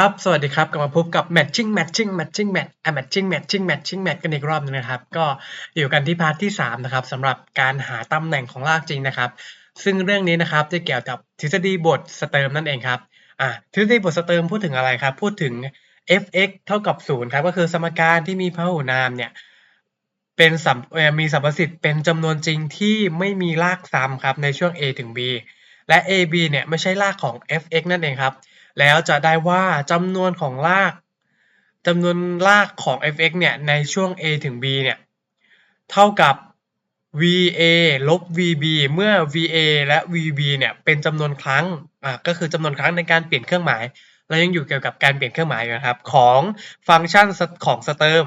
ครับ สวัสดีครับ กลับมาพบกับ Matching Matching Matching Match อะ Matching Matching Matching Match กันอีกรอบหนึงนะครับ ก็อยู่กันที่พาร์ทที่ 3 นะครับสำหรับการหาตำแหน่งของรากจริงนะครับ ซึ่งเรื่องนี้นะครับจะเกี่ยวกับทฤษฎีบทสเติมนั่นเองครับ อะ ทฤษฎีบทสเติมพูดถึงอะไรครับ พูดถึง f(x) เท่ากับ 0 ครับ ก็คือสมการที่มีพหุนามเนี่ย เป็นสัมมีสัมประสิทธิ์เป็นจำนวนจริงที่ไม่มีรากซ้ำครับในช่วง a ถึง b และ ab เนี่ยไม่ใช่รากของ f(x) นั่นเองครับ แล้วจะได้ว่าจำนวนของรากจำนวนรากของ f(x) เนี่ยในช่วง a ถึง b เนี่ยเท่ากับ va ลบ vb เมื่อ va และ vb เนี่ยเป็นจำนวนครั้งอ่าก็คือจำนวนครั้งในการเปลี่ยนเครื่องหมายเรายังอยู่เกี่ยวกับการเปลี่ยนเครื่องหมายอยู่นะครับของฟังก์ชันของสเติม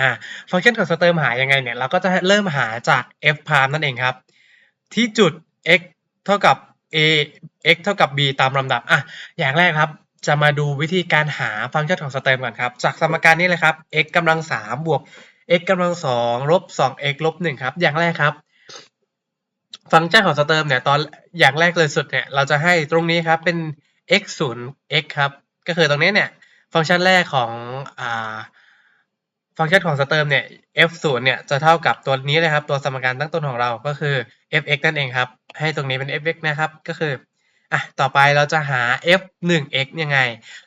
อ่าฟังก์ชันของสเติมหายังไงเนี่ยเราก็จะเริ่มหาจาก f พามนั่นเองครับ ที่จุด x เท่ากับ a x เท่ากับ b ตามลำดับอะอย่างแรกครับ จะมาดูวิธีการหาฟังก์ชันของสเติมก่อนครับ จากสมการนี้เลยครับ x กำลังสามบวก x กำลังสองลบสอง x ลบหนึ่งครับ อย่างแรกครับ ฟังก์ชันของสเติมเนี่ยตอนอย่างแรกเลยสุดเนี่ยเราจะให้ตรงนี้ครับเป็น x ศูนย์ x ครับ ก็คือตรงนี้เนี่ย ฟังก์ชันแรกของอ่าฟังก์ชันของสเติมเนี่ย f ศูนย์เนี่ยจะเท่ากับตัวนี้เลยครับ ตัวสมการตั้งต้นของเราก็คือ f(x) นั่นเองครับ ให้ตรงนี้เป็น f(x) นะครับ ก็คืออะต่อไปเราจะหา f 1 x ยังไง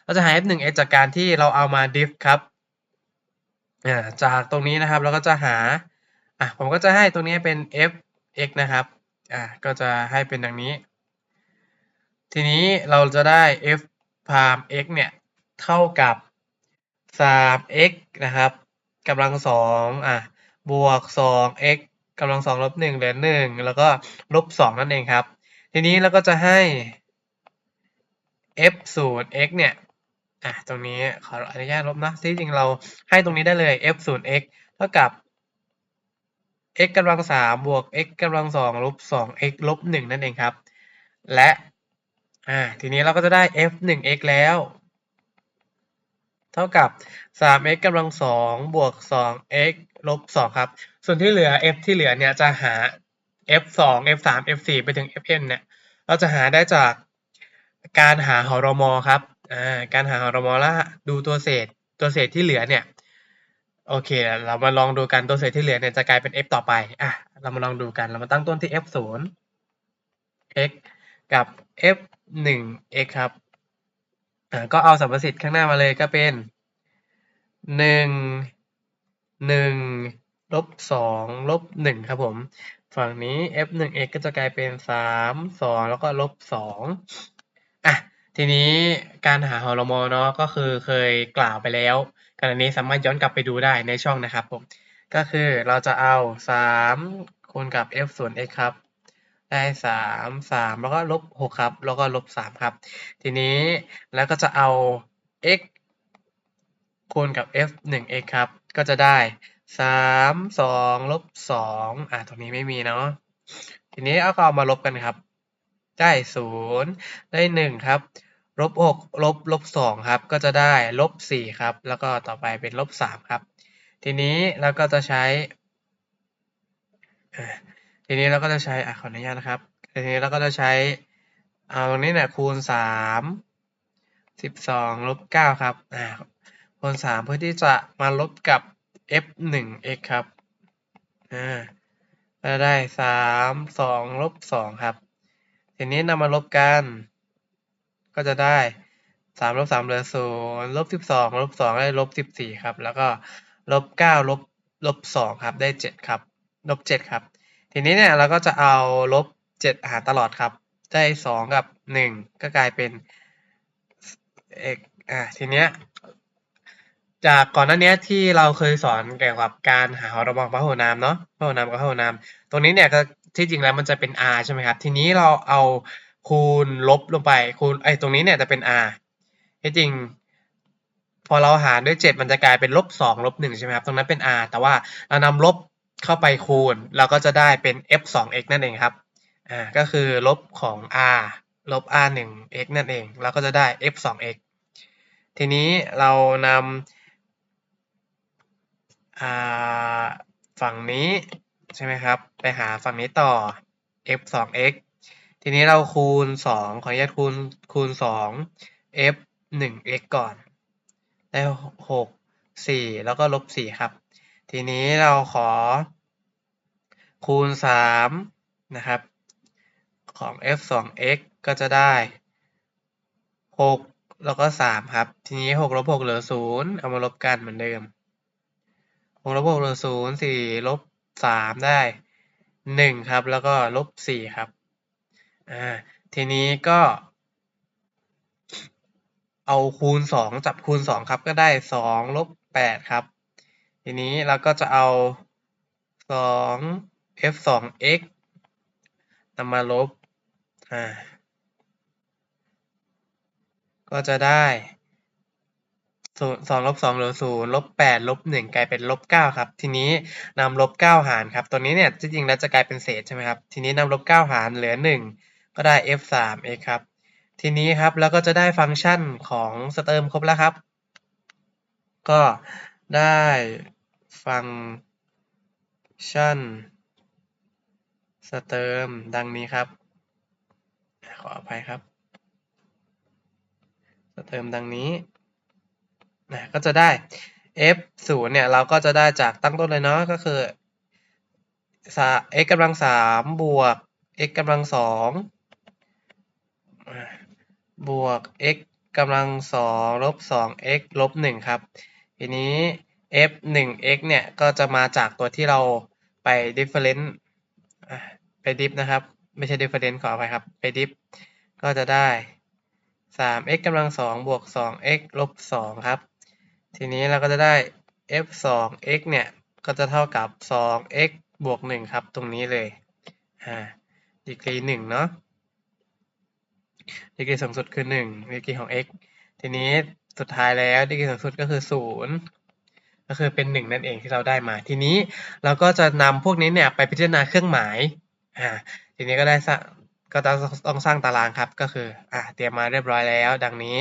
เราจะหา f 1 x จากการที่เราเอามา diff ครับอ่าจากตรงนี้นะครับเราก็จะหาอะผมก็จะให้ตรงนี้เป็น f x นะครับอ่าก็จะให้เป็นดังนี้ ทีนี้เราจะได้ f พาม x เนี่ยเท่ากับ 3x นะครับกำลังสองอะบวก 2x กำลังสองลบหนึ่งเหลือหนึ่งแล้วก็ลบสองนั่นเองครับ ทีนี้เราก็จะให้ f ศูนย์ x เนี่ยอะตรงนี้ขออนุญาตลบนะที่จริงเราให้ตรงนี้ได้เลย f ศูนย์ x เท่ากับ x กำลังสามบวก x กำลังสองลบสอง x ลบหนึ่งนั่นเองครับ และอ่าทีนี้เราก็จะได้ f หนึ่ง x แล้ว เท่ากับ 3x กำลังสองบวก 2x ลบ2ครับ ส่วนที่เหลือ f ที่เหลือเนี่ยจะหา f 2 f 3 f 4ไปถึง fn เนี่ย เราจะหาได้จากการหาหรมครับ อ่า การหาหรมแล้วดูตัวเศษ ตัวเศษที่เหลือเนี่ย โอเค เรามาลองดูกัน ตัวเศษที่เหลือเนี่ยจะกลายเป็น f ต่อไป อะ เรามาลองดูกัน เรามาตั้งต้นที่ f 0 x กับ f 1 x ครับ อ่า ก็เอาสัมประสิทธิ์ข้างหน้ามาเลยก็เป็นหนึ่ง หนึ่งลบสองลบหนึ่งครับผม ฝั่งนี้ f หนึ่ง x ก็จะกลายเป็นสามสองแล้วก็ลบสองอะทีนี้การหาหรมเนาะก็คือเคยกล่าวไปแล้วขณะนี้สามารถย้อนกลับไปดูได้ในช่องนะครับผมก็คือเราจะเอาสามคูณกับ f ส่วน x ครับ ได้สามสามแล้วก็ลบหกครับ แล้วก็ลบสามครับ ทีนี้แล้วก็จะเอา x คูณกับ f หนึ่ง x ครับ ก็จะได้สามสองลบสองอะตรงนี้ไม่มีเนาะทีนี้เอาก็เอามาลบกันครับ ได้ศูนย์ได้หนึ่งครับลบหกลบลบสองครับ ก็จะได้ลบสี่ครับ แล้วก็ต่อไปเป็นลบสามครับ ทีนี้เราก็จะใช้ทีนี้เราก็จะใช้อะขออนุญาตนะครับ ทีนี้เราก็จะใช้เอาตรงนี้เนี่ยคูณสามสิบสองลบเก้าครับอ่า คูณสามเพื่อที่จะมาลบกับ f หนึ่ง x ครับอ่าได้สามสองลบสองครับ ทีนี้นำมาลบกัน ก็จะได้สามลบสามเหลือศูนย์ลบสิบสองลบสองได้ลบสิบสี่ครับ แล้วก็ลบเก้าลบ ลบสองครับ ได้เจ็ดครับ ลบเจ็ดครับ ทีนี้เนี่ยเราก็จะเอาลบเจ็ดหารตลอดครับ ได้สองกับหนึ่งก็กลายเป็น x อ่าทีเนี้ย จากก่อนหน้านี้ที่เราเคยสอนเกี่ยวกับการหาหรมพหุนามเนาะพหุนามกับพหุนาม ตรงนี้เนี่ยก็ที่จริงแล้วมันจะเป็น r ใช่ไหมครับ ทีนี้เราเอาคูณลบลงไปคูณไอ้ตรงนี้เนี่ยจะเป็น r ที่จริง พอเราหารด้วยเจ็ดมันจะกลายเป็นลบสองลบหนึ่งใช่ไหมครับ ตรงนั้นเป็น r แต่ว่าเรานำลบเข้าไปคูณ เราก็จะได้เป็น f สอง x นั่นเองครับอ่าก็คือลบของ r ลบ r หนึ่ง x นั่นเอง เราก็จะได้ f สอง x ทีนี้เรานำ ฝั่งนี้ใช่ไหมครับ ไปหาฝั่งนี้ต่อ f สอง x ทีนี้เราคูณสองขออนุญาตคูณคูณสอง f หนึ่ง x ก่อน ได้หกสี่แล้วก็ลบสี่ครับ ทีนี้เราขอ คูณสามนะครับ ของ f สอง x ก็จะได้หกแล้วก็สามครับ ทีนี้หกลบหกเหลือศูนย์เอามาลบกันเหมือนเดิม หกลบหกเหลือศูนย์สี่ลบสามได้หนึ่งครับ แล้วก็ลบสี่ครับอ่าทีนี้ก็ เอาคูณสองจับคูณสองครับ ก็ได้สองลบแปดครับ ทีนี้เราก็จะเอาสอง f สอง x นำมาลบอ่าก็จะได้ ศูนย์สองลบสองเหลือศูนย์ลบแปดลบหนึ่งกลายเป็นลบเก้าครับ ทีนี้นำลบเก้าหารครับตัวนี้เนี่ยจริงๆแล้วจะกลายเป็นเศษใช่ไหมครับ ทีนี้นำลบเก้าหารเหลือหนึ่งก็ได้ f สาม x ครับ ทีนี้ครับแล้วก็จะได้ฟังก์ชันของสเติมครบแล้วครับ ก็ได้ฟังก์ชันสเติมดังนี้ครับ ขออภัยครับ สเติมดังนี้ นะก็จะได้ f ศูนย์เนี่ยเราก็จะได้จากตั้งต้นเลยเนาะก็คือ x กำลังสามบวก x กำลังสองบวก x กำลังสองลบสอง x ลบหนึ่งครับ ทีนี้ f หนึ่ง x เนี่ยก็จะมาจากตัวที่เราไป difference ไปดิฟนะครับ ไม่ใช่ difference ขออภัยครับ ไปดิฟก็จะได้สาม x กำลังสองบวกสอง x ลบสองครับ ทีนี้เราก็จะได้ f สอง x เนี่ย ก็จะเท่ากับสอง x บวกหนึ่งครับ ตรงนี้เลย อ่า ดีกรีหนึ่งเนาะ ดีกรีสูงสุดคือหนึ่งดีกรีของ x ทีนี้สุดท้ายแล้วดีกรีสูงสุดก็คือศูนย์ก็คือเป็นหนึ่งนั่นเองที่เราได้มา ทีนี้เราก็จะนำพวกนี้เนี่ยไปพิจารณาเครื่องหมาย อ่า ทีนี้ก็ได้สร้างก็ต้องสร้างตารางครับ ก็คือ อ่า เตรียมมาเรียบร้อยแล้ว ดังนี้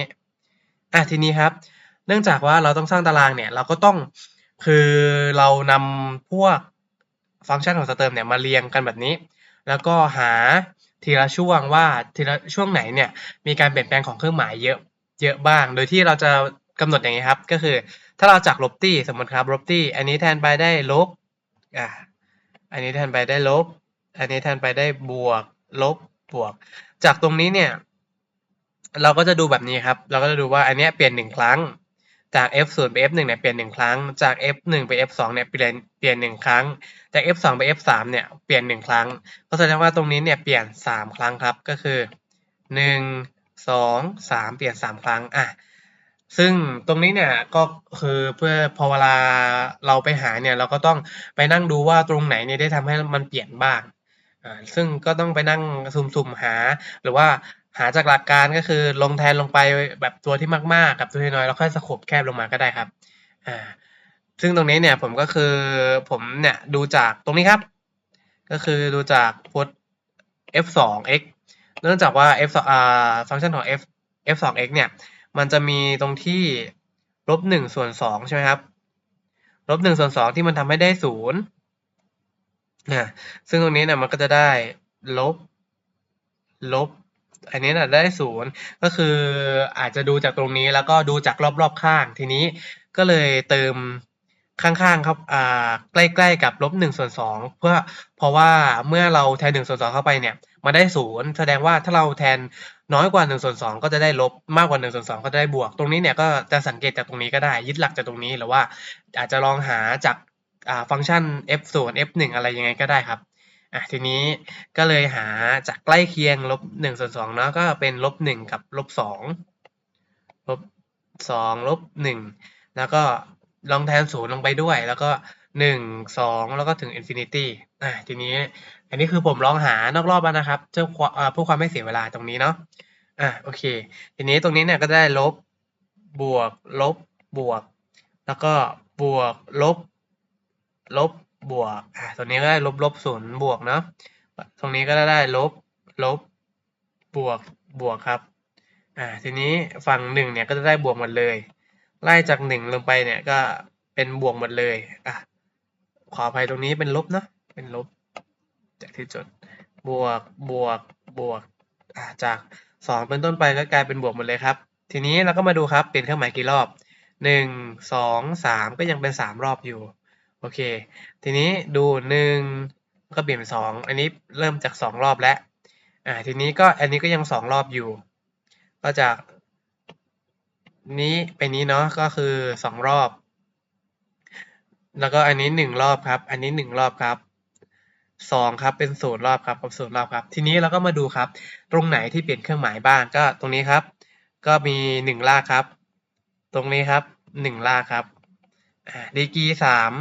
อะทีนี้ครับ เนื่องจากว่าเราต้องสร้างตารางเนี่ย เราก็ต้องคือเรานำพวกฟังก์ชันของสเติมเนี่ยมาเรียงกันแบบนี้ แล้วก็หาทีละช่วงว่าทีละช่วงไหนเนี่ยมีการเปลี่ยนแปลงของเครื่องหมายเยอะเยอะบ้าง โดยที่เราจะกำหนดอย่างนี้ครับ ก็คือถ้าเราจากลบตี้สมมติครับลบตี้อันนี้แทนไปได้ลบอ่าอันนี้แทนไปได้ลบ อันนี้แทนไปได้บวกลบบวก จากตรงนี้เนี่ย เราก็จะดูแบบนี้ครับ เราก็จะดูว่าอันนี้เปลี่ยนหนึ่งครั้ง จาก f 0 ไป f 1 เนี่ยเปลี่ยนหนึ่งครั้ง จาก f 1 ไป f 2 เนี่ยเปลี่ยนเปลี่ยนหนึ่งครั้ง จาก f 2 ไป f 3 เนี่ยเปลี่ยนหนึ่งครั้งก็แสดงว่าตรงนี้เนี่ยเปลี่ยนสามครั้งครับ ก็คือหนึ่งสองสามเปลี่ยนสามครั้ง อะ ซึ่งตรงนี้เนี่ยก็คือเพื่อพอเวลาเราไปหาเนี่ยเราก็ต้องไปนั่งดูว่าตรงไหนเนี่ยได้ทำให้มันเปลี่ยนบ้าง อ่า ซึ่งก็ต้องไปนั่งสุ่มๆหา หรือว่า หาจากหลักการก็คือลงแทนลงไปแบบตัวที่มากๆ กับตัวที่น้อยแล้วค่อยสโคบแคบลงมาก็ได้ครับอ่าซึ่งตรงนี้เนี่ยผมก็คือผมเนี่ยดูจากตรงนี้ครับ ก็คือดูจากพุท f 2 x เนื่องจากว่า f อ่าฟังก์ชันของ f f 2 x เนี่ยมันจะมีตรงที่ลบหนึ่งส่วนสองใช่ไหมครับลบหนึ่งส่วนสองที่มันทำให้ได้ศูนย์นะซึ่งตรงนี้เนี่ยมันก็จะได้ลบลบ อันนี้นะได้ศูนย์ก็คืออาจจะดูจากตรงนี้แล้วก็ดูจากรอบๆข้าง ทีนี้ก็เลยเติมข้างๆครับอ่าใกล้ๆกับลบหนึ่งส่วนสองเพื่อเพราะว่าเมื่อเราแทนหนึ่งส่วนสองเข้าไปเนี่ยมาได้ศูนย์แสดงว่าถ้าเราแทนน้อยกว่าหนึ่งส่วนสองก็จะได้ลบมากกว่าหนึ่งส่วนสองก็จะได้บวก ตรงนี้เนี่ยก็จะสังเกตจากตรงนี้ก็ได้ยึดหลักจากตรงนี้หรือว่าอาจจะลองหาจากอ่าฟังก์ชัน f 0 f 1อะไรยังไงก็ได้ครับ อะทีนี้ก็เลยหาจากใกล้เคียงลบหนึ่งส่วนสองเนาะก็เป็นลบหนึ่งกับลบสองลบสองลบหนึ่งแล้วก็ลองแทนศูนย์ลงไปด้วย แล้วก็หนึ่งสองแล้วก็ถึงอินฟินิตี้อะทีนี้ อันนี้คือผมลองหานอกรอบแล้วนะครับเพื่อความเพื่อความไม่เสียเวลาตรงนี้เนาะอะโอเค ทีนี้ตรงนี้เนี่ยก็ได้ลบบวกลบบวก แล้วก็บวกลบ ลบ บวกอ่าตรงนี้ก็ได้ลบลบศูนย์บวกเนาะตรงนี้ก็ได้ลบลบบวกบวกครับอ่าทีนี้ฝั่งหนึ่งเนี่ยก็จะได้บวกหมดเลย ไล่จากหนึ่งลงไปเนี่ยก็เป็นบวกหมดเลยอะขออภัยตรงนี้เป็นลบเนาะเป็นลบ จากที่จดบวกบวกบวกอ่าจากสองเป็นต้นไปก็กลายเป็นบวกหมดเลยครับ ทีนี้เราก็มาดูครับเปลี่ยนเครื่องหมายกี่รอบหนึ่งสองสามก็ยังเป็นสามรอบอยู่ โอเค ทีนี้ดูหนึ่งก็เปลี่ยนสองอันนี้เริ่มจากสองรอบแล้วอ่าทีนี้ก็อันนี้ก็ยังสองรอบอยู่ ก็จากนี้ไปนี้เนาะก็คือสองรอบ แล้วก็อันนี้หนึ่งรอบครับ อันนี้หนึ่งรอบครับสองครับเป็นศูนย์รอบครับกับศูนย์รอบครับ ทีนี้เราก็มาดูครับ ตรงไหนที่เปลี่ยนเครื่องหมายบ้างก็ตรงนี้ครับ ก็มีหนึ่งลากครับ ตรงนี้ครับหนึ่งลากครับอ่าดีกีสาม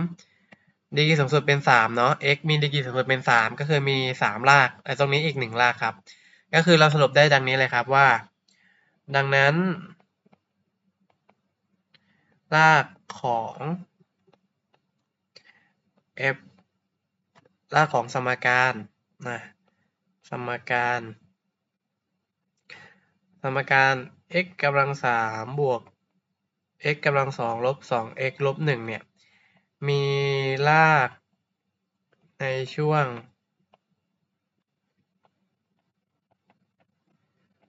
ดีกรีสูงสุดเป็นสามเนาะ x มีดีกรีสูงสุดเป็นสามก็คือมีสามลากไอ้ตรงนี้อีกหนึ่งลากครับ ก็คือเราสรุปได้ดังนี้เลยครับว่า ดังนั้น รากของ f รากของสมการนะสมการ สมการ x กำลังสามบวก x กำลังสองลบสอง x ลบหนึ่งเนี่ย มีรากในช่วง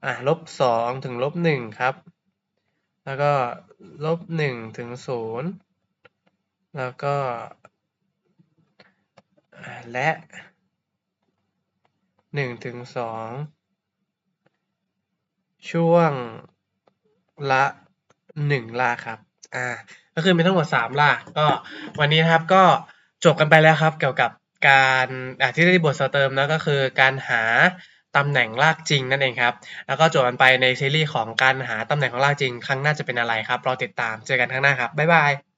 อะลบสองถึงลบหนึ่งครับ แล้วก็ลบหนึ่งถึงศูนย์แล้วก็และหนึ่งถึงสองช่วงละหนึ่งลากครับ อ่า ก็คือมีทั้งหมดสามลากก็วันนี้นะครับก็จบกันไปแล้วครับ เกี่ยวกับการอที่ได้บทสเติมนะก็คือการหาตำแหน่งลากจริงนั่นเองครับ แล้วก็จบกันไปในซีรีส์ของการหาตำแหน่งของลากจริง ครั้งหน้าจะเป็นอะไรครับรอติดตามเจอกันครั้งหน้าครับบ๊ายบาย